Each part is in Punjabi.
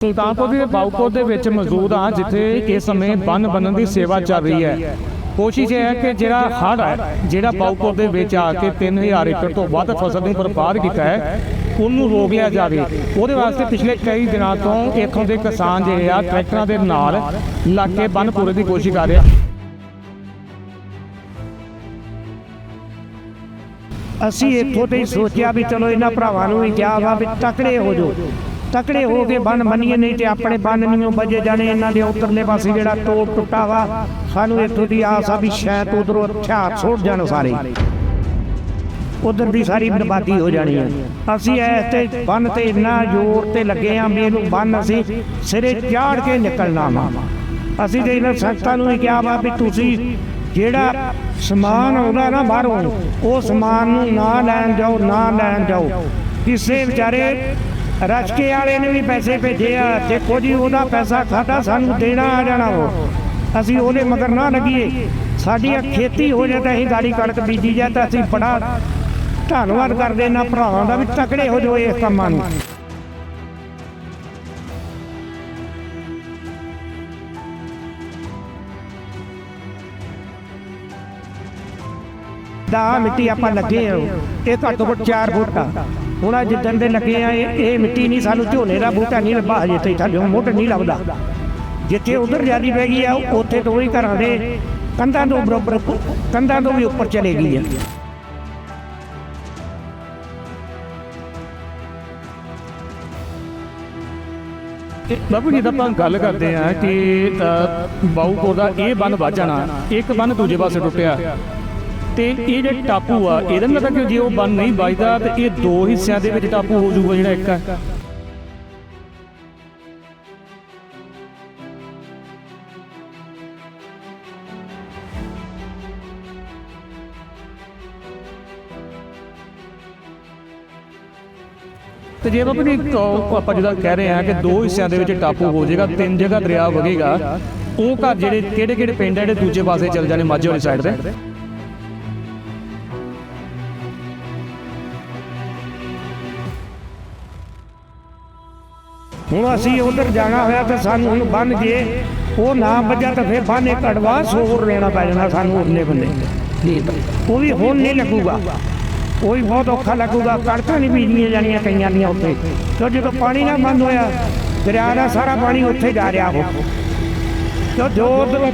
ਸੁਲਤਾਨਪੁਰ ਦੇ ਬਾਉਪੁਰ ਦੇ ਵਿੱਚ ਮੌਜੂਦ ਹਾਂ, ਜਿੱਥੇ ਇਸ ਸਮੇਂ ਬੰਨ ਬੰਨਣ ਦੀ ਸੇਵਾ ਚੱਲ ਰਹੀ ਹੈ। ਕੋਸ਼ਿਸ਼ ਇਹ ਹੈ ਕਿ ਜਿਹੜਾ ਹੜ੍ਹ ਹੈ, ਜਿਹੜਾ ਬਾਉਪੁਰ ਦੇ ਵਿੱਚ ਆ ਕੇ 3000 ਏਕੜ ਤੋਂ ਵੱਧ ਫਸਲ ਨੂੰ ਬਰਬਾਦ ਕੀਤਾ ਹੈ, ਉਹਨੂੰ ਰੋਕ ਲਿਆ ਜਾਵੇ। ਉਹਦੇ ਵਾਸਤੇ ਪਿਛਲੇ ਕਈ ਦਿਨਾਂ ਤੋਂ ਇੱਥੋਂ ਦੇ ਕਿਸਾਨ ਜਿਹੜੇ ਆ, ਟਰੈਕਟਰਾਂ ਦੇ ਨਾਲ ਲੱਗ ਕੇ ਬੰਨ ਪੂਰੇ ਦੀ ਕੋਸ਼ਿਸ਼ ਕਰ ਰਹੇ ਆ। ਅਸੀਂ ਇੱਥੋਂ ਤੇ ਸੋਚਿਆ ਵੀ ਚਲੋ ਇਹਨਾਂ ਭਰਾਵਾਂ ਨੂੰ ਵੀ ਕਿਹਾ ਵਾ ਵੀ ਤਕੜੇ ਹੋ ਜਾਓ। ਤਕੜੇ ਹੋ ਕੇ ਬੰਨ ਮੰਨੀਏ ਨਹੀਂ ਤੇ ਆਪਣੇ ਬੰਨ ਨਹੀਂ ਵੱਜੇ ਜਾਣੇ ਇਹਨਾਂ ਦੇ ਉਤਰਲੇ ਪਾਸੇ ਜਿਹੜਾ ਤੋੜ ਟੁੱਟਾ ਵਾ। ਸਾਨੂੰ ਇੱਥੋਂ ਦੀ ਆਸ ਆ ਵੀ ਸ਼ਾਇਦ ਉਧਰੋਂ ਹਥਿਆਰ ਸੁੱਟ ਜਾਣ ਸਾਰੇ। ਉਧਰ ਦੀ ਸਾਰੀ ਬਰਬਾਦੀ ਹੋ ਜਾਣੀ ਹੈ ਅਸੀਂ ਇਸ ਤੇ ਬੰਨ ਤੇ ਇੰਨਾ ਜ਼ੋਰ ਤੇ ਲੱਗੇ ਆਂ, ਵੀ ਇਹਨੂੰ ਬੰਨ ਅਸੀਂ ਸਿਰੇ ਚਾੜ ਕੇ ਨਿਕਲਣਾ ਵਾ। ਅਸੀਂ ਤੇ ਇਹਨਾਂ ਸੰਗਤਾਂ ਨੂੰ ਵੀ ਕਿਹਾ ਵਾ ਵੀ ਤੁਸੀਂ ਜਿਹੜਾ ਸਮਾਨ ਆਉਂਦਾ ਨਾ ਬਾਹਰੋਂ, ਉਹ ਸਮਾਨ ਨੂੰ ਨਾ ਲੈਣ ਜਾਓ, ਨਾ ਲੈਣ ਜਾਓ। ਕਿਸੇ ਵਿਚਾਰੇ ਰਸ਼ਕੇ ਵਾਲੇ ਨੇ ਵੀ ਪੈਸੇ ਭੇਜੇ ਆ ਦੇਖੋ ਜੀ ਉਹਦਾ ਪੈਸਾ ਖਾਦਾ ਸਾਨੂੰ ਦੇਣਾ ਆ ਜਾਣਾ ਉਹ। ਅਸੀਂ ਉਹਦੇ ਮਗਰ ਨਾ ਲੱਗੀਏ। ਸਾਡੀ ਖੇਤੀ ਹੋ ਜਾਏ ਤਾਂ ਅਸੀਂ ਗਾੜੀ ਕਣਕ ਬੀਜੀ ਜਾ ਤਾਂ ਅਸੀਂ ਬੜਾ ਧੰਨਵਾਦ ਕਰਦੇ ਇਹਨਾਂ ਭਰਾਵਾਂ ਦਾ ਵੀ ਤਕੜੇ ਹੋ ਜਾਓ ਇਸ ਕੰਮਾਂ ਨੂੰ। ਦਾ ਮਿੱਟੀ ਆਪਾਂ ਲੱਗੇ ਆ ਇਹ ਘੱਟੋ ਘੱਟ 4 ਫੁੱਟ ਆ। ਹੁਣ ਆਹ ਜਿੱਦਣ ਦੇ ਲੱਗੇ ਆ ਇਹ ਮਿੱਟੀ ਨਹੀਂ ਸਾਨੂੰ ਝੋਨੇ ਦਾ ਬੂਟਾ ਨਹੀਂ ਲੱਭਾ ਹਜੇ ਤੇ ਥੱਲੇ ਮੁੱਢ ਨਹੀਂ ਲੱਭਦਾ। ਜਿੱਥੇ ਉਧਰ ਜਿਆਦੀ ਪੈ ਗਈ ਆ ਉੱਥੇ ਤੋਂ ਹੀ ਘਰਾਂ ਦੇ ਕੰਧਾਂ ਤੋਂ ਬਰਾਬਰ ਕੰਧਾਂ ਤੋਂ ਵੀ ਉੱਪਰ ਚਲੇ ਗਈ ਆ। ਬਾਬੂ ਜੀ ਦਾ ਆਪਾਂ ਗੱਲ ਕਰਦੇ ਆ ਕਿ ਅ, ਬਾਉਪੁਰ ਦਾ ਇਹ ਬੰਨ ਵੱਜ ਜਾਣਾ ਇੱਕ ਬੰਨ ਦੂਜੇ ਪਾਸੇ ਟੁੱਟਿਆ। ਤੇ ਇਹ ਜਿਹੜਾ ਟਾਪੂ ਆ, ਇਹਦਾ ਮਤਲਬ ਕਿ ਜੇ ਉਹ ਬੰਨ ਨਹੀਂ ਵੱਜਦਾ ਤੇ ਇਹ ਦੋ ਹਿੱਸਿਆਂ ਦੇ ਵਿੱਚ ਟਾਪੂ ਹੋ ਜਾਊਗਾ ਜਿਹੜਾ ਇੱਕ ਹੈ ਤੇ ਜੇ ਬਾਬੂ ਜੀ ਆਪਾਂ ਜਿਹਦਾ ਕਹਿ ਰਹੇ ਆ ਕਿ ਦੋ ਹਿੱਸਿਆਂ ਦੇ ਵਿੱਚ ਟਾਪੂ ਹੋ ਜਾਏਗਾ, ਤਿੰਨ ਜਗ੍ਹਾ ਦਰਿਆ ਵਗੇਗਾ, ਉਹ ਘਰ ਜਿਹੜੇ ਕਿਹੜੇ ਕਿਹੜੇ ਪਿੰਡ ਆ ਜਿਹੜੇ ਦੂਜੇ ਪਾਸੇ ਚੱਲ ਜਾਣੇ, ਮਾਝੇ ਵਾਲੀ ਸਾਈਡ ਤੇ? ਹੁਣ ਅਸੀਂ ਉਧਰ ਜਾਣਾ ਹੋਇਆ ਤਾਂ ਸਾਨੂੰ ਹੁਣ ਬੰਨ ਜੇ, ਉਹ ਨਾ ਵੱਜਾ ਤਾਂ ਫਿਰ ਬੰਨ ਇੱਕ ਐਡਵਾਂਸ ਹੋਰ ਲੈਣਾ ਪੈ ਜਾਣਾ ਸਾਨੂੰ ਉਰਲੇ ਬੰਨੇ। ਉਹ ਵੀ ਹੁਣ ਨਹੀਂ ਲੱਗੂਗਾ। ਉਹ ਵੀ ਬਹੁਤ ਔਖਾ ਲੱਗੂਗਾ। ਕਣਕਾਂ ਨਹੀਂ ਬੀਜੀਆਂ ਜਾਣੀਆਂ ਕਈਆਂ ਦੀਆਂ ਉੱਥੇ। ਤੇ ਜਦੋਂ ਪਾਣੀ ਨਾ ਬੰਦ ਹੋਇਆ, ਦਰਿਆ ਦਾ ਸਾਰਾ ਪਾਣੀ ਉੱਥੇ ਜਾ ਰਿਹਾ ਉਹ। ਤੇ ਜੋ ਉਧਰ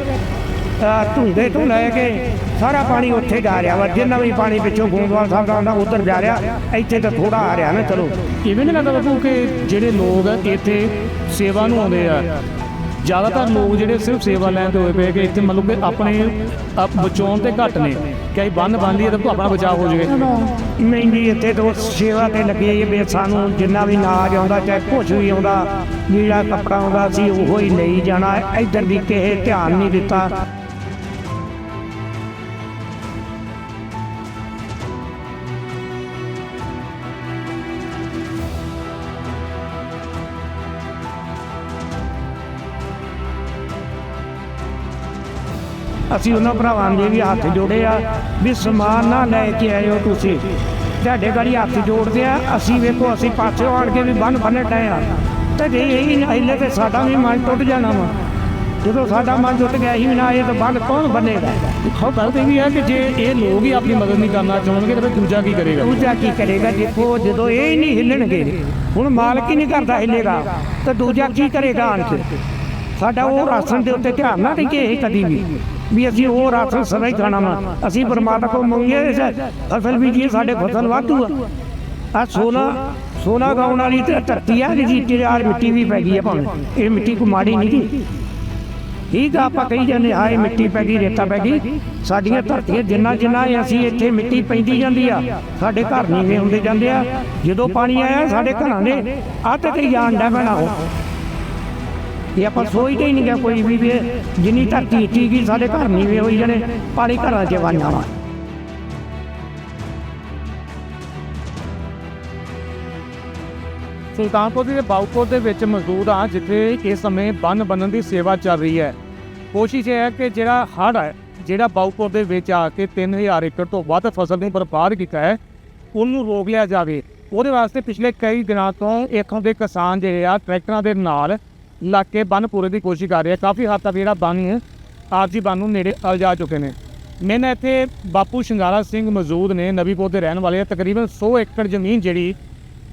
ਧੁੰਦੇ ਤੋਂ ਲੈ ਕੇ ਸਾਰਾ ਪਾਣੀ ਉੱਥੇ ਜਾ ਰਿਹਾ ਵਾ। ਜਿੰਨਾ ਵੀ ਪਾਣੀ ਪਿੱਛੋਂ ਗੋਂਦਵਾਲ ਸਾਹਿਬ ਦਾ ਆਉਂਦਾ ਉਧਰ ਜਾ ਰਿਹਾ। ਇੱਥੇ ਤਾਂ ਥੋੜਾ ਆ ਰਿਹਾ ਨਾ ਚਲੋ। ਇਵੇਂ ਨਹੀਂ ਲੱਗਦਾ ਬਾਬੂ ਕਿ ਜਿਹੜੇ ਲੋਕ ਇੱਥੇ ਸੇਵਾ ਨੂੰ ਆਉਂਦੇ ਆ? ਜ਼ਿਆਦਾਤਰ ਲੋਕ ਜਿਹੜੇ ਸਿਰਫ ਸੇਵਾ ਲੈਣ ਤੇ ਹੋਏ ਪਏ ਕਿ ਇੱਥੇ ਮਤਲਬ ਕਿ ਆਪਣੇ ਆਪ ਬਚਾਉਣ ਤੇ ਘੱਟ ਨੇ। ਕਿ ਬੰਨ ਬੰਦੀ ਹੈ ਤਾਂ ਆਪਣਾ ਬਚਾਅ ਹੋ ਜਾਵੇ। ਨਹੀਂ ਜੀ ਇੱਥੇ ਤੋਂ ਸੇਵਾ ਤੇ ਲੱਗੇ ਇਹ ਵੀ ਸਾਨੂੰ ਜਿੰਨਾ ਵੀ ਨਾਜ ਆਉਂਦਾ ਚਾਹੇ ਕੁਛ ਵੀ ਆਉਂਦਾ ਜਿਹੜਾ ਕੱਪੜਾ ਆਉਂਦਾ ਸੀ ਉਹੋ ਹੀ ਲਈ ਜਾਣਾ। ਇੱਧਰ ਦੀ ਕਿਸੇ ਧਿਆਨ ਨਹੀਂ ਦਿੱਤਾ। ਅਸੀਂ ਉਹਨਾਂ ਭਰਾਵਾਂ ਦੇ ਵੀ ਹੱਥ ਜੋੜੇ ਆ ਵੀ ਸਮਾਨ ਨਾ ਲੈ ਕੇ ਆਇਓ ਤੁਸੀਂ। ਤੁਹਾਡੇ ਗਾੜੀ ਹੱਥ ਜੋੜਦੇ ਆ ਅਸੀਂ ਵੇਖੋ ਅਸੀਂ ਪਾਸੇ ਆਣ ਕੇ ਵੀ ਬੰਨ ਬੰਨ ਡਏ ਆ। ਤੇ ਜੇ ਇਹ ਹੀ ਨਹੀਂ ਤੇ ਸਾਡਾ ਵੀ ਮਨ ਟੁੱਟ ਜਾਣਾ ਵਾ। ਜਦੋਂ ਸਾਡਾ ਮਨ ਟੁੱਟ ਗਿਆ ਹੀ ਨਾ ਇਹ ਤਾਂ ਬੰਨ ਕੌਣ ਬੰਨੇਗਾ? ਦੇਖੋ ਗੱਲ ਤਾਂ ਵੀ ਹੈ ਕਿ ਜੇ ਇਹ ਲੋਕ ਹੀ ਆਪਣੀ ਮਦਦ ਨਹੀਂ ਕਰਨਾ ਚਾਹੁੰਦੇ ਤਾਂ ਫਿਰ ਦੂਜਾ ਕੀ ਕਰੇਗਾ? ਦੂਜਾ ਕੀ ਕਰੇਗਾ? ਦੇਖੋ ਜਦੋਂ ਇਹ ਹੀ ਨਹੀਂ ਹਿੱਲਣਗੇ ਹੁਣ ਮਾਲਕ ਹੀ ਨਹੀਂ ਕਰਦਾ ਹਿੱਲੇਗਾ। ਤਾਂ ਦੂਜਾ ਕੀ ਕਰੇਗਾ ਆਣ ਕੇ? ਸਾਡਾ ਉਹ ਰਾਸ਼ਨ ਦੇ ਉੱਤੇ ਧਿਆਨ ਨਾ ਟਿਕੇ ਇਹ ਕਦੀ ਵੀ। ਵੀ। ਅਸੀਂ ਉਹ ਰਾਸ਼ਨ ਸਦਾ ਹੀ ਖਾਣਾ ਵਾ। ਅਸੀਂ ਪਰਮਾਤਮਾ ਕੋਲ ਮੰਗੀਏ ਸ- ਫਸਲ ਬੀਜੀਏ ਸਾਡੇ ਫਸਲ ਵਾਧੂ ਆ। ਆ ਸੋਨਾ ਸੋਨਾ ਗਾਉਣ ਵਾਲੀ ਤੇ ਧਰਤੀ ਆ ਜਿਹਦੀ ਤਿਆਰ ਮਿੱਟੀ ਵੀ ਪੈ ਗਈ ਆ ਭਾਵੇਂ। ਇਹ ਮਿੱਟੀ ਕੋ ਮਾੜੀ ਨਹੀਂ ਗੀ ਠੀਕ ਆ ਆਪਾਂ ਕਹੀ ਜਾਂਦੇ ਹਾਂ ਇਹ ਮਿੱਟੀ ਪੈ ਗਈ ਰੇਤਾ ਪੈ ਗਈ। ਸਾਡੀਆਂ ਧਰਤੀਆਂ ਜਿੰਨਾ ਜਿੰਨਾ ਅਸੀਂ ਇੱਥੇ ਮਿੱਟੀ ਪੈਂਦੀ ਜਾਂਦੀ ਆ ਸਾਡੇ ਘਰ ਨੀਵੇਂ ਹੁੰਦੇ ਜਾਂਦੇ ਆ। ਜਦੋਂ ਪਾਣੀ ਆਇਆ ਸਾਡੇ ਘਰਾਂ ਦੇ ਅੱਧ ਤੇ ਜਾਣ ਦਾ ਬਣਾ ਇਹ ਆਪਾਂ ਸੋਚਦੇ ਹੀ ਨਹੀਂ ਗਿਆ ਕੋਈ ਵੀ ਵੀ ਜਿੰਨੀ ਧਰਤੀ ਇੱਟੀ ਗਈ, ਸਾਡੇ ਘਰ ਨੀਵੇਂ ਹੋਈ ਜਾਣੇ ਪਾਣੀ ਘਰਾਂ 'ਚ ਵੜ ਜਾਣਾ ਸੁਲਤਾਨਪੁਰ ਦੇ ਬਾਉਪੁਰ ਦੇ ਵਿੱਚ ਮੌਜੂਦ ਹਾਂ, ਜਿੱਥੇ ਇਸ ਸਮੇਂ ਬੰਨ ਬੰਨਣ ਦੀ ਸੇਵਾ ਚੱਲ ਰਹੀ ਹੈ। ਕੋਸ਼ਿਸ਼ ਇਹ ਹੈ ਕਿ ਜਿਹੜਾ ਹੜ੍ਹ ਹੈ, ਜਿਹੜਾ ਬਾਉਪੁਰ ਦੇ ਵਿੱਚ ਆ ਕੇ 3000 ਏਕੜ ਤੋਂ ਵੱਧ ਫਸਲ ਨੂੰ ਬਰਬਾਦ ਕੀਤਾ ਹੈ, ਉਹਨੂੰ ਰੋਕ ਲਿਆ ਜਾਵੇ। ਉਹਦੇ ਵਾਸਤੇ ਪਿਛਲੇ ਕਈ ਦਿਨਾਂ ਤੋਂ ਇੱਥੋਂ ਦੇ ਕਿਸਾਨ ਜਿਹੜੇ ਆ, ਟਰੈਕਟਰਾਂ ਦੇ ਨਾਲ ਲੱਗ ਕੇ ਬੰਨ ਪੂਰੇ ਦੀ ਕੋਸ਼ਿਸ਼ ਕਰ ਰਹੇ। ਆ ਕਾਫੀ ਹੱਦ ਤੱਕ ਜਿਹੜਾ ਬੰਨ ਆਰਜੀ ਬੰਨ ਨੂੰ ਨੇੜੇ ਅਲਜਾ ਚੁੱਕੇ ਨੇ। ਮੈਂ ਨਾ ਇੱਥੇ ਬਾਪੂ ਸ਼ਿੰਗਾਰਾ ਸਿੰਘ ਮੌਜੂਦ ਨੇ ਨਬੀਪੁਰ ਦੇ ਰਹਿਣ ਵਾਲੇ ਆ। ਤਕਰੀਬਨ 100 ਏਕੜ ਜ਼ਮੀਨ ਜਿਹੜੀ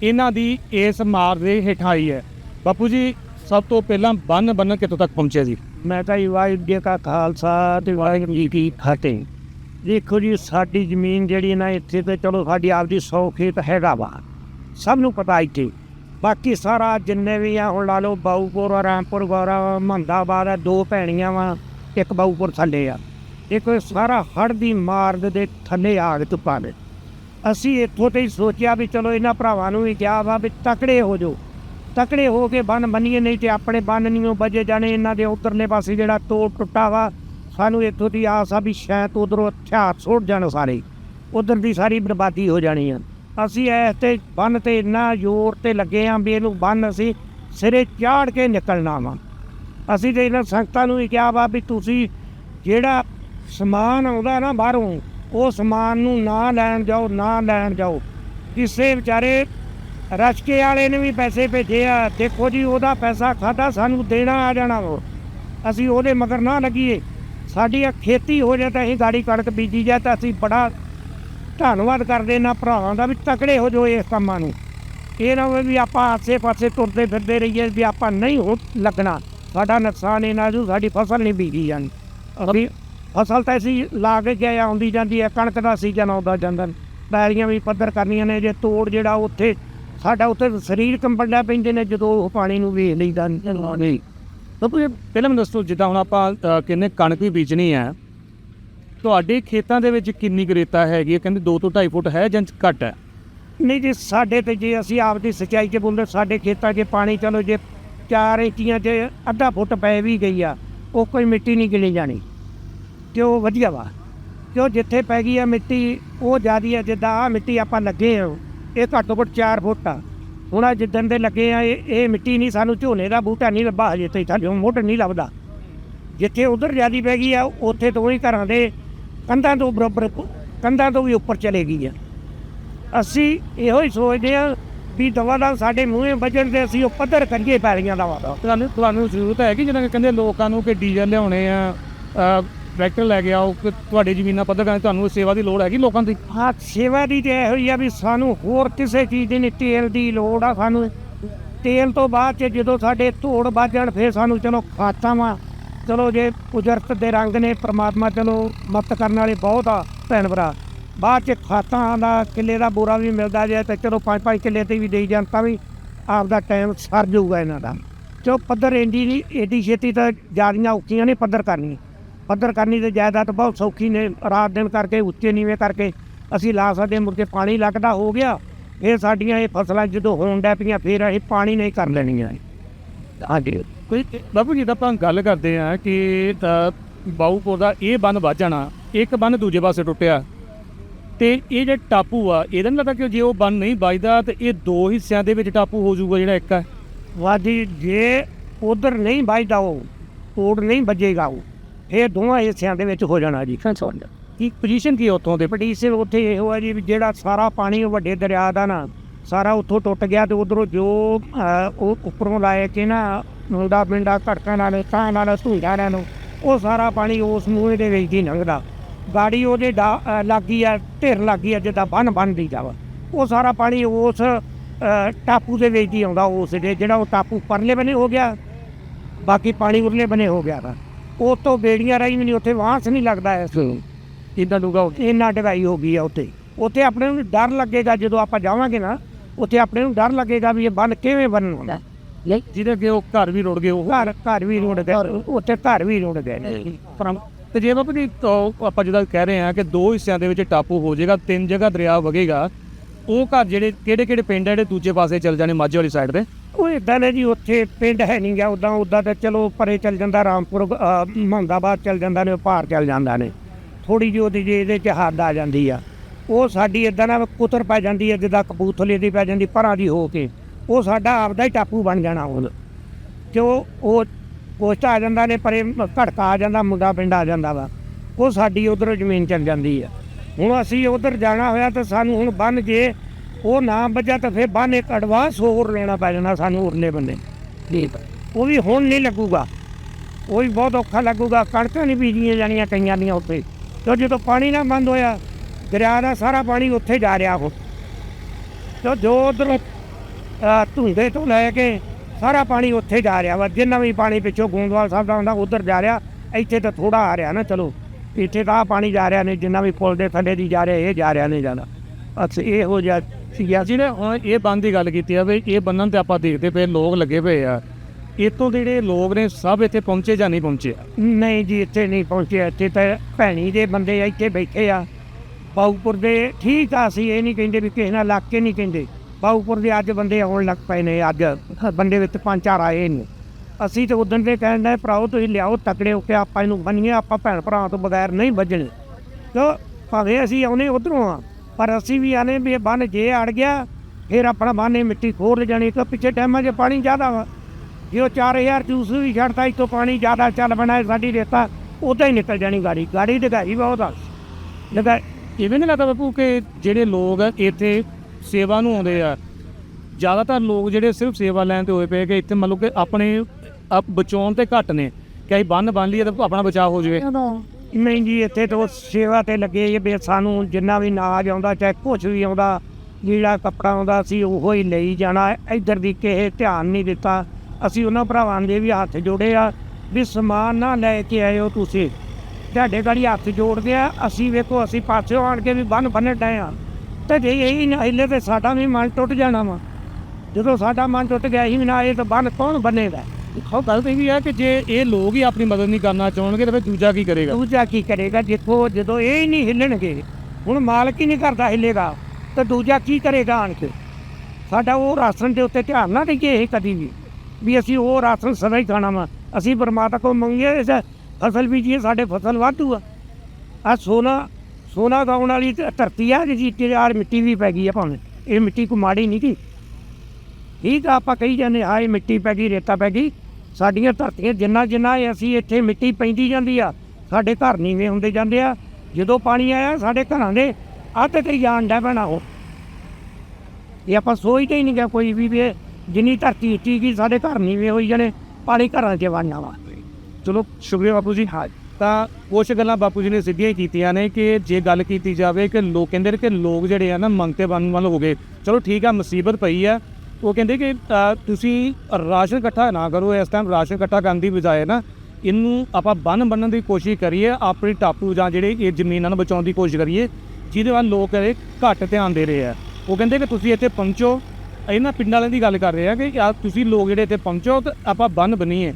ਇਹਨਾਂ ਦੀ ਇਸ ਮਾਰ ਦੇ ਹੇਠਾਂ ਆਈ ਹੈ। ਬਾਪੂ ਜੀ, ਸਭ ਤੋਂ ਪਹਿਲਾਂ ਬੰਨ ਬੰਨ ਕਿੱਥੋਂ ਤੱਕ ਪਹੁੰਚਿਆ ਜੀ? ਮੈਂ ਤਾਂ ਜੀ ਵਾਹਿਗੁਰੂ ਜੀ ਕਾ ਖਾਲਸਾ ਤੇ ਵਾਹਿਗੁਰੂ ਜੀ ਕੀ ਫਤਿਹ। ਦੇਖੋ ਜੀ, ਸਾਡੀ ਜ਼ਮੀਨ ਜਿਹੜੀ ਨਾ ਇੱਥੇ ਤੇ ਚਲੋ ਸਾਡੀ ਆਪਦੀ 100 ਖੇਤ ਹੈਗਾ ਵਾ। ਸਭ ਨੂੰ ਪਤਾ ਇੱਥੇ। ਬਾਕੀ ਸਾਰਾ ਜਿੰਨੇ ਵੀ ਆ, ਹੁਣ ਲਾ ਲਓ ਬਾਊਪੁਰ, ਰਾਮਪੁਰ, ਗੌਰਾ, ਮਹੰਦਾਬਾਦ ਆ, ਦੋ ਭੈਣੀਆਂ ਵਾ, ਇੱਕ ਬਾਊਪੁਰ ਥੱਲੇ ਆ। ਇੱਕ ਸਾਰਾ ਹੜ੍ਹ ਦੀ ਮਾਰ ਦੇ ਥੱਲੇ ਆ ਗਏ ਤੁਪਾਂ ਦੇ। ਅਸੀਂ ਇੱਥੋਂ ਤੇ ਹੀ ਸੋਚਿਆ ਵੀ ਚਲੋ ਇਹਨਾਂ ਭਰਾਵਾਂ ਨੂੰ ਵੀ ਕਿਹਾ ਵਾ ਵੀ ਤਕੜੇ ਹੋ ਜਾਓ। ਤਕੜੇ ਹੋ ਕੇ ਬੰਨ ਬੰਨੀਏ ਨਹੀਂ ਤੇ ਆਪਣੇ ਬੰਨ ਨਹੀਂ ਬਜੇ ਜਾਣੇ, ਇਹਨਾਂ ਦੇ ਉਧਰਲੇ ਪਾਸੇ ਜਿਹੜਾ ਤੋੜ ਟੁੱਟਾ ਵਾ, ਸਾਨੂੰ ਇੱਥੋਂ ਦੀ ਆਸ ਆ ਵੀ ਸ਼ਾਇਦ ਉਧਰੋਂ ਹਥਿਆਰ ਸੁੱਟ ਜਾਣ ਸਾਰੇ। ਉਧਰ ਦੀ ਸਾਰੀ ਬਰਬਾਦੀ ਹੋ ਜਾਣੀ ਆ। ਅਸੀਂ ਇਸ ਤੇ ਬੰਨ ਤੇ ਇੰਨਾ ਜ਼ੋਰ ਤੇ ਲੱਗੇ ਆ ਵੀ ਇਹਨੂੰ ਬੰਨ ਅਸੀਂ ਸਿਰੇ ਚਾੜ ਕੇ ਨਿਕਲਣਾ ਵਾ। ਅਸੀਂ ਤੇ ਇਹਨਾਂ ਸੰਗਤਾਂ ਨੂੰ ਵੀ ਕਿਹਾ ਵਾ ਵੀ ਤੁਸੀਂ ਜਿਹੜਾ ਸਮਾਨ ਆਉਂਦਾ ਨਾ ਬਾਹਰੋਂ, ਉਹ ਸਮਾਨ ਨੂੰ ਨਾ ਲੈਣ ਜਾਓ, ਨਾ ਲੈਣ ਜਾਓ। ਕਿਸੇ ਵਿਚਾਰੇ ਰਸ਼ਕੇ ਵਾਲੇ ਨੇ ਵੀ ਪੈਸੇ ਭੇਜੇ ਆ, ਦੇਖੋ ਜੀ, ਉਹਦਾ ਪੈਸਾ ਖਾਦਾ ਸਾਨੂੰ ਦੇਣਾ ਆ ਜਾਣਾ ਵਾ। ਅਸੀਂ ਉਹਦੇ ਮਗਰ ਨਾ ਲੱਗੀਏ। ਸਾਡੀ ਖੇਤੀ ਹੋ ਜਾਏ ਤਾਂ ਅਸੀਂ ਗਾੜੀ ਕਣਕ ਬੀਜੀ ਜਾਏ ਤਾਂ ਅਸੀਂ ਬੜਾ ਧੰਨਵਾਦ ਕਰਦੇ ਇਹਨਾਂ ਭਰਾਵਾਂ ਦਾ ਵੀ ਤਕੜੇ ਹੋ ਜਾਓ ਇਸ ਕੰਮਾਂ ਨੂੰ। ਇਹ ਨਾ ਹੋਵੇ ਵੀ ਆਪਾਂ ਆਸੇ ਪਾਸੇ ਤੁਰਦੇ ਫਿਰਦੇ ਰਹੀਏ ਵੀ ਆਪਾਂ ਨਹੀਂ ਹੋ ਲੱਗਣਾ। ਸਾਡਾ ਨੁਕਸਾਨ ਇਹਨਾਂ ਨੂੰ ਸਾਡੀ ਫਸਲ ਨਹੀਂ ਬੀਜੀ ਜਾਣੀ। ਅਭੀ ਫਸਲ ਤਾਂ ਅਸੀਂ ਲਾ ਕੇ ਗਏ ਆਉਂਦੀ ਜਾਂਦੀ ਹੈ ਕਣਕ ਦਾ ਸੀਜ਼ਨ ਆਉਂਦਾ ਜਾਂਦਾ। ਪੈਲੀਆਂ ਵੀ ਪੱਧਰ ਕਰਨੀਆਂ ਨੇ ਜੇ ਤੋੜ ਜਿਹੜਾ ਉੱਥੇ ਸਾਡਾ ਉੱਥੇ ਸਰੀਰ ਕੰਬਣ ਪੈਂਦੇ ਨੇ ਜਦੋਂ ਉਹ ਪਾਣੀ ਨੂੰ ਵੇਖ ਲਈਦਾ। ਨਹੀਂ। ਬਾਪੂ ਜੀ ਪਹਿਲਾਂ ਮੈਨੂੰ ਦੱਸੋ ਜਿੱਦਾਂ ਹੁਣ ਆਪਾਂ ਅ, ਕਿੰਨੇ ਕਣਕ ਵੀ ਬੀਜਣੀ ਹੈ ਤੁਹਾਡੇ ਖੇਤਾਂ ਦੇ ਵਿੱਚ ਕਿੰਨੀ ਕੁ ਰੇਤਾ ਹੈਗੀ ਹੈ? ਕਹਿੰਦੇ 2 ਤੋਂ 2.5 ਫੁੱਟ ਹੈ ਜਾਂ ਘੱਟ ਹੈ? ਨਹੀਂ ਜੀ, ਸਾਡੇ ਤੇ ਜੇ ਅਸੀਂ ਆਪਦੀ ਸਿੰਚਾਈ 'ਚ ਬੋਲਦੇ, ਸਾਡੇ ਖੇਤਾਂ 'ਚ ਪਾਣੀ, ਚਲੋ ਜੇ ਚਾਰ ਇੰਚੀਆਂ 'ਚ ਅੱਧਾ ਫੁੱਟ ਪੈ ਵੀ ਗਈ ਆ, ਉਹ ਕੋਈ ਮਿੱਟੀ ਨਹੀਂ ਗਿਣੀ ਜਾਣੀ। ਤੇ ਉਹ ਵਧੀਆ ਵਾ। ਕਿਉਂ ਜਿੱਥੇ ਪੈ ਗਈ ਆ ਮਿੱਟੀ, ਉਹ ਜ਼ਿਆਦੀ ਆ, ਜਿੱਦਾਂ ਆ ਮਿੱਟੀ ਆਪਾਂ ਲੱਗੇ ਆ, ਇਹ ਘੱਟੋ ਘੱਟ 4 ਫੁੱਟ ਆ। ਹੁਣ ਆ ਜਿੱਦਣ ਦੇ ਲੱਗੇ ਆ, ਇਹ ਇਹ ਮਿੱਟੀ ਨਹੀਂ, ਸਾਨੂੰ ਝੋਨੇ ਦਾ ਬੂਟਾ ਨਹੀਂ ਲੱਭਾ ਹਜੇ ਤੇ ਥੱਲੇ ਮੁੱਢ ਨਹੀਂ ਲੱਭਦਾ। ਜਿੱਥੇ ਉਧਰ ਜ਼ਿਆਦੀ ਪੈ ਗਈ ਆ, ਉੱਥੇ ਤੋਂ ਹੀ ਘਰਾਂ ਦੇ ਕੰਧਾਂ ਤੋਂ ਬਰਾਬਰ ਕੰਧਾਂ ਤੋਂ ਵੀ ਉੱਪਰ ਚਲੇ ਗਈ ਆ। ਅਸੀਂ ਇਹੋ ਹੀ ਸੋਚਦੇ ਆ ਵੀ ਦਵਾ ਦਾ ਸਾਡੇ ਮੂੰਹੇ ਵੱਜਣ ਤੇ ਅਸੀਂ ਉਹ ਪੱਧਰ ਕਰੀਏ ਪੈਲੀਆਂ ਦਾ ਵਾਦਾ। ਤੁਹਾਨੂੰ ਤੁਹਾਨੂੰ ਜ਼ਰੂਰਤ ਹੈ ਕਿ ਕਿ ਕਹਿੰਦੇ ਲੋਕਾਂ ਨੂੰ ਕਿ ਡੀਜ਼ਲ ਲਿਆਉਣੇ ਆ ਟਰੈਕਟਰ ਲੈ ਕੇ ਆਓ ਕਿ ਤੁਹਾਡੀ ਜ਼ਮੀਨਾਂ ਪੱਧਰ ਕਰਨ ਤੁਹਾਨੂੰ ਸੇਵਾ ਦੀ ਲੋੜ ਹੈਗੀ ਲੋਕਾਂ ਦੀ? ਹਾਂ ਸੇਵਾ ਦੀ ਤੇ ਇਹੋ ਹੀ ਆ ਵੀ ਸਾਨੂੰ ਹੋਰ ਕਿਸੇ ਚੀਜ਼ ਦੀ ਨਹੀਂ ਤੇਲ ਦੀ ਲੋੜ ਆ ਸਾਨੂੰ। ਤੇਲ ਤੋਂ ਬਾਅਦ ਚ ਜਦੋਂ ਸਾਡੇ ਧੋੜ ਵੱਜਣ ਫਿਰ ਸਾਨੂੰ ਚਲੋ ਖਾਤਾਂ ਵਾ। ਚਲੋ ਜੇ ਕੁਦਰਤ ਦੇ ਰੰਗ ਨੇ, ਪ੍ਰਮਾਤਮਾ ਚਲੋ ਮਤ ਕਰਨ ਵਾਲੇ ਬਹੁਤ ਆ ਭੈਣ ਭਰਾ। ਬਾਅਦ ਚ ਖਾਤਾਂ ਦਾ ਕਿੱਲੇ ਦਾ ਬੋਰਾ ਵੀ ਮਿਲਦਾ ਜੇ ਤੇ ਚਲੋ ਪੰਜ ਪੰਜ ਕਿੱਲੇ ਤੇ ਵੀ ਦੇਈ ਜਾਣ ਤਾਂ ਵੀ ਆਪਦਾ ਟਾਈਮ ਸਰ ਜਾਊਗਾ ਇਹਨਾਂ ਦਾ। ਚੋ ਪੱਧਰ ਇੰਡੀ ਨਹੀਂ, ਏਡੀ ਛੇਤੀ ਤਾਂ ਜਿਆਦੀਆਂ ਔਖੀਆਂ ਨੇ ਪੱਧਰ ਕਰਨੀ ਪੱਧਰ ਕਰਨੀ ਤੇ ਜਾਇਦਾਦ ਬਹੁਤ ਸੌਖੀ ਨੇ, ਰਾਤ ਦਿਨ ਕਰਕੇ, ਉੱਚੇ ਨੀਵੇਂ ਕਰਕੇ। ਅਸੀਂ ਲਾ ਸਕਦੇ ਮੁੜ ਕੇ ਪਾਣੀ ਲੱਗਦਾ ਹੋ ਗਿਆ, ਇਹ ਸਾਡੀਆਂ ਇਹ ਫਸਲਾਂ ਜਦੋਂ ਹੋਣ ਡੈ ਪਈਆਂ, ਫਿਰ ਅਸੀਂ ਪਾਣੀ ਨਹੀਂ ਕਰ ਲੈਣੀਆਂ। ਹਾਂਜੀ। ਕੋਈ ਬਾਪੂ ਜੀ ਦਾ ਆਪਾਂ ਗੱਲ ਕਰਦੇ ਆ ਕਿ ਤਾਂ ਬਾਊਪੁਰ ਦਾ ਇਹ ਬੰਨ ਵੱਜ ਜਾਣਾ ਇੱਕ ਬੰਨ ਦੂਜੇ ਪਾਸੇ ਟੁੱਟਿਆ। ਤੇ ਇਹ ਜਿਹੜਾ ਟਾਪੂ ਆ ਇਹਦਾ ਨਹੀਂ ਲੱਗਦਾ ਕਿ ਜੇ ਉਹ ਬੰਨ ਨਹੀਂ ਵੱਜਦਾ ਤੇ ਇਹ ਦੋ ਹਿੱਸਿਆਂ ਦੇ ਵਿੱਚ ਟਾਪੂ ਹੋ ਜਾਊਗਾ ਜਿਹੜਾ ਇੱਕ ਹੈ ਵਾਦੀ ਜੇ ਉਧਰ ਨਹੀਂ ਵੱਜਦਾ ਉਹ ਤੋੜ ਨਹੀਂ ਵੱਜੇਗਾ ਉਹ ਫਿਰ ਦੋਵਾਂ ਹਿੱਸਿਆਂ ਦੇ ਵਿੱਚ ਹੋ ਜਾਣਾ ਜੀ। ਕੀ ਪੋਜੀਸ਼ਨ ਕੀ ਹੈ ਉੱਥੋਂ ਦੇ? ਪਟੀਸੇ ਉੱਥੇ ਇਹੋ ਹੈ ਜੀ ਵੀ ਜਿਹੜਾ ਸਾਰਾ ਪਾਣੀ ਵੱਡੇ ਦਰਿਆ ਦਾ ਨਾ ਸਾਰਾ ਉੱਥੋਂ ਟੁੱਟ ਗਿਆ ਤੇ ਉਧਰੋਂ ਜੋ ਉਹ ਉੱਪਰੋਂ ਲਾਏ ਕਿ ਨਾ ਮੁੰਡਾ ਪਿੰਡਾ ਘੜਕਾਂ ਨਾਲ ਕਾਂ ਨਾਲ ਧੂੜਾ ਨਾਲ ਉਹ ਸਾਰਾ ਪਾਣੀ ਉਸ ਮੂਹੇ ਦੇ ਵਿੱਚ ਹੀ ਲੰਘਦਾ। ਗਾੜੀ ਉਹਦੇ ਲੱਗੀ ਆ ਢਿਰ ਲੱਗੀ ਆ ਜਿੱਦਾਂ ਬੰਨ ਬੰਨ ਦੀ ਜਾਵਾ। ਉਹ ਸਾਰਾ ਪਾਣੀ ਉਸ ਟਾਪੂ ਦੇ ਵਿੱਚ ਹੀ ਆਉਂਦਾ ਉਸ ਦੇ ਜਿਹੜਾ ਉਹ ਟਾਪੂ ਪਰਲੇ ਬਨੇ ਹੋ ਗਿਆ। ਬਾਕੀ ਪਾਣੀ ਉਰਲੇ ਬਨੇ ਹੋ ਗਿਆ ਵਾ। ਉਹ ਤੋਂ ਬੇੜੀਆਂ ਰਹੀ ਨਹੀਂ ਉੱਥੇ ਵਾਂਸ ਨਹੀਂ ਲੱਗਦਾ ਇਸ ਨੂੰ। ਇਦਾਂ ਡੂਗਾ ਇੰਨਾ ਡਗਾਈ ਹੋ ਗਈ ਆ ਉੱਥੇ। ਉੱਥੇ ਆਪਣੇ ਨੂੰ ਡਰ ਲੱਗੇਗਾ ਜਦੋਂ ਆਪਾਂ ਜਾਵਾਂਗੇ ਨਾ ਉੱਥੇ ਆਪਣੇ ਨੂੰ ਡਰ ਲੱਗੇਗਾ ਵੀ ਇਹ ਬੰਨ ਕਿਵੇਂ ਬਣਨਾ ਜਿਹਦੇ ਅੱਗੇ ਉਹ ਘਰ ਵੀ ਰੁੜ ਗਏ ਉਹ ਘਰ ਘਰ ਵੀ ਰੁੜ ਗਏ। ਉੱਥੇ ਘਰ ਵੀ ਰੁੜ ਗਏ ਨੇ। ਪਰ ਤੇ ਜੇ ਜੀ ਤੋਂ ਆਪਾਂ ਜਿਹਦਾ ਕਹਿ ਰਹੇ ਆ ਕਿ ਦੋ ਹਿੱਸਿਆਂ ਦੇ ਵਿੱਚ ਟਾਪੂ ਹੋ ਜਾਏਗਾ ਤਿੰਨ ਜਗ੍ਹਾ ਦਰਿਆ ਵਗੇਗਾ ਉਹ ਘਰ ਜਿਹੜੇ ਕਿਹੜੇ ਕਿਹੜੇ ਪਿੰਡ ਆ ਜਿਹੜੇ ਦੂਜੇ ਪਾਸੇ ਚੱਲ ਜਾਣੇ ਮਾਝੇ ਵਾਲੀ ਸਾਈਡ ਤੇ ਉਹ ਇਦਾਂ ਨੇ ਜੀ ਉੱਥੇ ਪਿੰਡ ਹੈ ਨਹੀਂ ਗਿਆ ਉਦਾਂ ਉਦਾਂ ਤੇ ਚਲੋ ਪਰੇ ਚੱਲ ਜਾਂਦਾ ਰਾਮਪੁਰ ਮੁਹੰਦਾਬਾਦ ਚੱਲ ਜਾਂਦਾ ਨੇ ਭਾਰ ਚੱਲ ਜਾਂਦਾ ਨੇ। ਥੋੜੀ ਜਿਹੀ ਉਹਦੀ ਜੇ ਇਹਦੇ ਚ ਹੱਦ ਆ ਜਾਂਦੀ ਆ। ਉਹ ਸਾਡੀ ਇਦਾਂ ਨਾ ਕੁਤਰ ਪੈ ਜਾਂਦੀ ਹੈ ਜਿੱਦਾਂ ਕਪੂਥਲੇ ਦੀ ਪੈ ਜਾਂਦੀ ਪਰਾਂ ਦੀ ਹੋ ਕੇ। ਉਹ ਸਾਡਾ ਆਪਦਾ ਹੀ ਟਾਪੂ ਬਣ ਜਾਣਾ ਉਹ। ਜੋ ਉਹ ਕੋਸਟਾ ਆ ਜਾਂਦਾ ਨੇ ਪਰੇ ਘੜਕਾ ਆ ਜਾਂਦਾ ਮੁੰਡਾ ਪਿੰਡ ਆ ਜਾਂਦਾ ਵਾ। ਉਹ ਸਾਡੀ ਉਧਰ ਜ਼ਮੀਨ ਚੱਲ ਜਾਂਦੀ ਆ। ਹੁਣ ਅਸੀਂ ਉਧਰ ਜਾਣਾ ਹੋਇਆ ਤਾਂ ਸਾਨੂੰ ਹੁਣ ਬੰਨ ਜੇ ਉਹ ਨਾ ਵੱਜਾ ਤਾਂ ਫਿਰ ਬੰਨ ਇੱਕ ਐਡਵਾਂਸ ਹੋਰ ਲੈਣਾ ਪੈ ਜਾਣਾ ਸਾਨੂੰ ਉਰਲੇ ਬੰਦੇ ਠੀਕ ਉਹ ਵੀ ਹੁਣ ਨਹੀਂ ਲੱਗੂਗਾ। ਉਹ ਵੀ ਬਹੁਤ ਔਖਾ ਲੱਗੂਗਾ। ਕਣਕਾਂ ਨਹੀਂ ਬੀਜੀਆਂ ਜਾਣੀਆਂ ਕਈਆਂ ਦੀਆਂ ਉੱਥੇ। ਤੇ ਜਦੋਂ ਪਾਣੀ ਨਾ ਬੰਦ ਹੋਇਆ ਦਰਿਆ ਦਾ ਸਾਰਾ ਪਾਣੀ ਉੱਥੇ ਜਾ ਰਿਹਾ ਉਹ। ਤੇ ਜੋ ਉਧਰ ਧੁੰਦੇ ਤੋਂ ਲੈ ਕੇ ਸਾਰਾ ਪਾਣੀ ਉੱਥੇ ਜਾ ਰਿਹਾ ਵਾ। ਜਿੰਨਾ ਵੀ ਪਾਣੀ ਪਿੱਛੋਂ ਗੋਂਦਵਾਲ ਸਾਹਿਬ ਦਾ ਹੁੰਦਾ ਉਧਰ ਜਾ ਰਿਹਾ। ਇੱਥੇ ਤਾਂ ਥੋੜਾ ਆ ਰਿਹਾ ਨਾ ਚਲੋ। ਇੱਥੇ ਤਾਂ ਪਾਣੀ ਜਾ ਰਿਹਾ ਨਹੀਂ ਜਿੰਨਾ ਵੀ ਪੁਲ ਦੇ ਥੱਲੇ ਦੀ ਜਾ ਰਿਹਾ ਇਹ ਜਾ ਰਿਹਾ ਨਹੀਂ ਜਾਂਦਾ ਬਸ ਇਹੋ ਜਿਹਾ ਸੀਗਾ। ਜਿਹੜੇ ਹੁਣ ਇਹ ਬੰਦ ਦੀ ਗੱਲ ਕੀਤੀ ਆ ਵੀ ਇਹ ਬੰਨਣ ਤੇ ਆਪਾਂ ਦੇਖਦੇ ਪਏ ਲੋਕ ਲੱਗੇ ਪਏ ਆ। ਦੇ ਜਿਹੜੇ ਲੋਕ ਨੇ ਸਭ ਇੱਥੇ ਪਹੁੰਚੇ ਜਾਂ ਨਹੀਂ ਪਹੁੰਚੇ? ਨਹੀਂ ਜੀ ਇੱਥੇ ਨਹੀਂ ਪਹੁੰਚਿਆ ਇੱਥੇ ਤਾਂ ਭੈਣੀ ਦੇ ਬੰਦੇ ਇੱਥੇ ਬੈਠੇ ਆ। ਬਾਉਪੁਰ ਦੇ ਠੀਕ ਆ ਅਸੀਂ ਇਹ ਨਹੀਂ ਕਹਿੰਦੇ ਵੀ ਕਿਸੇ ਨਾਲ ਲੱਗ ਕੇ ਨਹੀਂ ਕਹਿੰਦੇ। ਬਾਉਪੁਰ ਦੇ ਅੱਜ ਬੰਦੇ ਆਉਣ ਲੱਗ ਪਏ ਨੇ, ਅੱਜ ਬੰਦੇ ਵਿੱਚ ਪੰਜ ਚਾਰ ਆਏ ਨੇ। ਅਸੀਂ ਤਾਂ ਉਦੋਂ ਦੇ ਕਹਿਣ ਕਹਿੰਦੇ ਭਰਾਓ ਤੁਸੀਂ ਲਿਆਓ, ਤਕੜੇ ਹੋ ਕੇ ਆਪਾਂ ਇਹਨੂੰ ਬਣੀਏ ਆਪਾਂ ਭੈਣ ਭਰਾ ਤੋਂ ਬਗੈਰ ਨਹੀਂ ਵੱਜਣੇ। ਤੋ ਭਾਵੇਂ ਅਸੀਂ ਆਉਨੇ ਉਧਰੋਂ ਆ, ਪਰ ਅਸੀਂ ਵੀ ਆਨੇ ਵੀ ਇਹ ਬੰਨ ਜੇ ਅੜ ਗਿਆ, ਫਿਰ ਆਪਣਾ ਬੰਨੇ ਮਿੱਟੀ ਖੋਰ ਲੈ ਜਾਣੀ ਤਾਂ ਪਿੱਛੇ ਟਾਈਮਾਂ 'ਚ ਪਾਣੀ ਜ਼ਿਆਦਾ ਵਾ। ਜੇ ਉਹ 4000 ਚੂਸ ਵੀ ਛੱਡਤਾ, ਇੱਥੋਂ ਪਾਣੀ ਜ਼ਿਆਦਾ ਚੱਲ ਬਣਾਏ ਸਾਡੀ ਰੇਤਾ ਉਦਾਂ ਹੀ ਨਿਕਲ ਜਾਣੀ ਗਾੜੀ। ਗਾੜੀ ਡਗਾਈ ਬਹੁਤ ਆ। ਲਗਾ ਇਵੇਂ ਨਹੀਂ ਲੱਗਦਾ ਬਾਪੂ ਕਿ ਜਿਹੜੇ ਲੋਕ ਇੱਥੇ ਸੇਵਾ ਨੂੰ ਆਉਂਦੇ ਆ। ਜ਼ਿਆਦਾਤਰ ਲੋਕ ਜਿਹੜੇ ਸਿਰਫ ਸੇਵਾ ਲੈਣ ਤੇ ਹੋਏ ਪਏ ਕਿ ਇੱਥੇ ਮਤਲਬ ਕਿ ਆਪਣੇ ਆਪ ਬਚਾਉਣ ਤੇ ਘੱਟ ਨੇ ਕਿ ਅਸੀਂ ਬੰਨ ਬੰਨ ਲਈਏ ਤਾਂ ਆਪਣਾ ਬਚਾਅ ਹੋ ਜਾਵੇ। ਨਹੀਂ ਜੀ ਇੱਥੇ ਤੋਂ ਸੇਵਾ ਤੇ ਲੱਗੇ ਇਹ ਵੀ ਸਾਨੂੰ ਜਿੰਨਾ ਵੀ ਨਾਜ ਆਉਂਦਾ ਚਾਹੇ ਕੁਛ ਵੀ ਆਉਂਦਾ ਜਿਹੜਾ ਕੱਪੜਾ ਆਉਂਦਾ ਸੀ ਉਹੋ ਹੀ ਲਈ ਜਾਣਾ। ਇੱਧਰ ਦੀ ਕਿਸੇ ਧਿਆਨ ਨਹੀਂ ਦਿੱਤਾ। ਅਸੀਂ ਉਹਨਾਂ ਭਰਾਵਾਂ ਦੇ ਵੀ ਹੱਥ ਜੋੜੇ ਆ ਵੀ ਸਮਾਨ ਨਾ ਲੈ ਕੇ ਆਇਓ ਤੁਸੀਂ। ਤੁਹਾਡੇ ਗਾੜੀ ਹੱਥ ਜੋੜਦੇ ਆ ਅਸੀਂ ਵੇਖੋ ਅਸੀਂ ਪਾਸਿਓਂ ਆਣ ਕੇ ਵੀ ਬੰਨ ਬੰਨਣ ਡਏ ਆ। ਤੇ ਜੇ ਇਹੀ ਨਾ ਹਿੱਲੇ ਤੇ ਸਾਡਾ ਵੀ ਮਨ ਟੁੱਟ ਜਾਣਾ ਵਾ। ਜਦੋਂ ਸਾਡਾ ਮਨ ਟੁੱਟ ਗਿਆ ਹੀ ਨਾ ਇਹ ਤਾਂ ਬੰਨ ਕੌਣ ਬੰਨੇਗਾ? ਦੇਖੋ ਗੱਲ ਤਾਂ ਇਹ ਵੀ ਹੈ ਕਿ ਜੇ ਇਹ ਲੋਕ ਹੀ ਆਪਣੀ ਮਦਦ ਨਹੀਂ ਕਰਨਾ ਚਾਹਣਗੇ, ਤਾਂ ਫਿਰ ਦੂਜਾ ਕੀ ਕਰੇਗਾ? ਦੂਜਾ ਕੀ ਕਰੇਗਾ? ਦੇਖੋ, ਜਦੋਂ ਇਹ ਹੀ ਨਹੀਂ ਹਿੱਲਣਗੇ, ਹੁਣ ਮਾਲਕ ਹੀ ਨਹੀਂ ਕਰਦਾ ਹਿੱਲੇਗਾ, ਤਾਂ ਦੂਜਾ ਕੀ ਕਰੇਗਾ ਆਣ ਕੇ? ਸਾਡਾ ਉਹ ਰਾਸ਼ਨ ਦੇ ਉੱਤੇ ਧਿਆਨ ਨਾ ਦੇਈਏ ਇਹ ਕਦੀ ਵੀ ਵੀ ਅਸੀਂ ਉਹ ਰਾਸ਼ਨ ਸਦਾ ਹੀ ਖਾਣਾ ਵਾ। ਅਸੀਂ ਪਰਮਾਤਮਾ ਕੋਲ ਮੰਗੀਏ ਫਸਲ ਬੀਜੀਏ, ਸਾਡੇ ਫਸਲ ਵਾਧੂ ਆ। ਆ ਸੋਨਾ ਸੋਨਾ ਗਾਉਣ ਵਾਲੀ ਧ- ਧਰਤੀ ਆ ਜਿਹਦੀ ਤਿਆਰ ਮਿੱਟੀ ਵੀ ਪੈ ਗਈ ਆ ਭਾਵੇਂ। ਇਹ ਮਿੱਟੀ ਕੋ ਮਾੜੀ ਨਹੀਂ ਗੀ। ਠੀਕ ਆ, ਆਪਾਂ ਕਹੀ ਜਾਂਦੇ ਆ ਇਹ ਮਿੱਟੀ ਪੈ ਗਈ, ਰੇਤਾ ਪੈ ਗਈ। ਸਾਡੀਆਂ ਧਰਤੀਆਂ ਜਿੰਨਾ ਜਿੰਨਾ ਇਹ ਅਸੀਂ ਇੱਥੇ ਮਿੱਟੀ ਪੈਂਦੀ ਜਾਂਦੀ ਆ, ਸਾਡੇ ਘਰ ਨੀਵੇਂ ਹੁੰਦੇ ਜਾਂਦੇ ਆ। ਜਦੋਂ ਪਾਣੀ ਆਇਆ, ਸਾਡੇ ਘਰਾਂ ਦੇ ਅੱਧ ਤੇ ਜਾਣ ਦਾ ਪੈਣਾ ਉਹ। ਇਹ ਆਪਾਂ ਸੋਚਦੇ ਹੀ ਨਹੀਂ ਗਿਆ ਕੋਈ ਵੀ ਵੀ ਇਹ ਜਿੰਨੀ ਧਰਤੀ ਉੱਚੀ ਗਈ, ਸਾਡੇ ਘਰ ਨੀਵੇਂ ਹੋਈ ਜਾਣੇ, ਪਾਣੀ ਘਰਾਂ 'ਚ ਵੜਨਾ ਵਾ। ਚਲੋ, ਸ਼ੁਕਰੀਆ ਬਾਪੂ ਜੀ। ਹਾਂ ਤਾਂ ਕੁਛ ਗੱਲਾਂ ਬਾਪੂ ਜੀ ਨੇ ਸਿੱਧੀਆਂ ਹੀ ਕੀਤੀਆਂ ਨੇ ਕਿ ਜੇ ਗੱਲ ਕੀਤੀ ਜਾਵੇ ਕਿ ਲੋਕ ਕਹਿੰਦੇ ਨੇ ਕਿ ਲੋਕ ਜਿਹੜੇ ਆ ਨਾ ਮੰਗਤੇ ਬੰਨ ਵੱਲ ਹੋ ਗਏ। ਚਲੋ ਠੀਕ ਆ, ਮੁਸੀਬਤ ਪਈ ਆ। ਉਹ ਕਹਿੰਦੇ ਕਿ ਤੁਸੀਂ ਰਾਸ਼ਨ ਇਕੱਠਾ ਨਾ ਕਰੋ, ਇਸ ਟਾਈਮ ਰਾਸ਼ਨ ਇਕੱਠਾ ਕਰਨ ਦੀ ਬਜਾਏ ਨਾ ਇਹਨੂੰ ਆਪਾਂ ਬੰਨ ਬੰਨਣ ਦੀ ਕੋਸ਼ਿਸ਼ ਕਰੀਏ, ਆਪਣੀ ਟਾਪੂ ਜਾਂ ਜਿਹੜੇ ਇਹ ਜ਼ਮੀਨਾਂ ਨੂੰ ਬਚਾਉਣ ਦੀ ਕੋਸ਼ਿਸ਼ ਕਰੀਏ, ਜਿਹਦੇ ਵੱਲ ਲੋਕ ਇਹ ਘੱਟ ਧਿਆਨ ਦੇ ਰਹੇ ਆ। ਉਹ ਕਹਿੰਦੇ ਕਿ ਤੁਸੀਂ ਇੱਥੇ ਪਹੁੰਚੋ, ਇਹਨਾਂ ਪਿੰਡਾਂ ਵਾਲਿਆਂ ਦੀ ਗੱਲ ਕਰ ਰਹੇ ਆ ਕਿ, ਆ ਤੁਸੀਂ ਲੋਕ ਜਿਹੜੇ ਇੱਥੇ ਪਹੁੰਚੋ ਤਾਂ ਆਪਾਂ ਬੰਨ ਬਣੀਏ